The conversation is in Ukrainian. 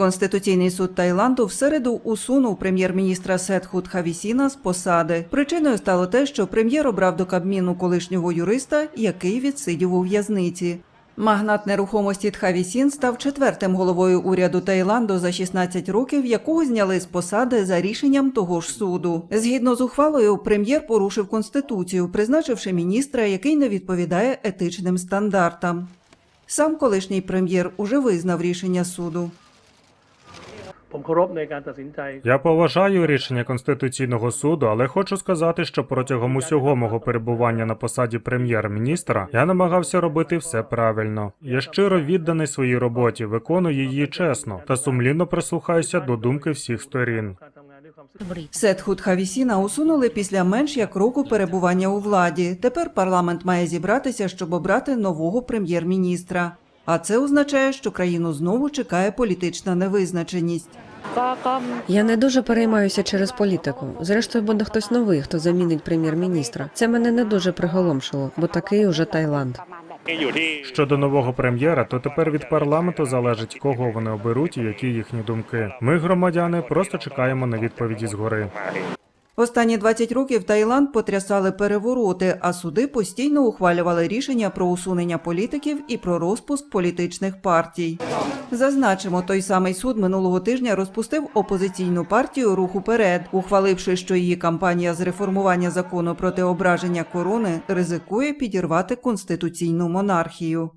Конституційний суд Таїланду в середу усунув прем'єр-міністра Сетхут Хавісіна з посади. Причиною стало те, що прем'єр обрав до Кабміну колишнього юриста, який відсидів у в'язниці. Магнат нерухомості Тхавісін став четвертим головою уряду Таїланду за 16 років, якого зняли з посади за рішенням того ж суду. Згідно з ухвалою, прем'єр порушив конституцію, призначивши міністра, який не відповідає етичним стандартам. Сам колишній прем'єр уже визнав рішення суду. Я поважаю рішення конституційного суду, але хочу сказати, що протягом усього мого перебування на посаді прем'єр-міністра я намагався робити все правильно. Я щиро відданий своїй роботі, виконую її чесно та сумлінно прислухаюся до думки всіх сторін. Сетхут Хавісіна усунули після менш як року перебування у владі. Тепер парламент має зібратися, щоб обрати нового прем'єр-міністра. А це означає, що країну знову чекає політична невизначеність. Я не дуже переймаюся через політику. Зрештою, буде хтось новий, хто замінить прем'єр-міністра. Це мене не дуже приголомшило, бо такий уже Таїланд. Щодо нового прем'єра, то тепер від парламенту залежить, кого вони оберуть і які їхні думки. Ми, громадяни, просто чекаємо на відповіді згори. Останні 20 років Таїланд потрясали перевороти, а суди постійно ухвалювали рішення про усунення політиків і про розпуск політичних партій. Зазначимо, той самий суд минулого тижня розпустив опозиційну партію Рух уперед, ухваливши, що її кампанія з реформування закону проти ображення корони ризикує підірвати конституційну монархію.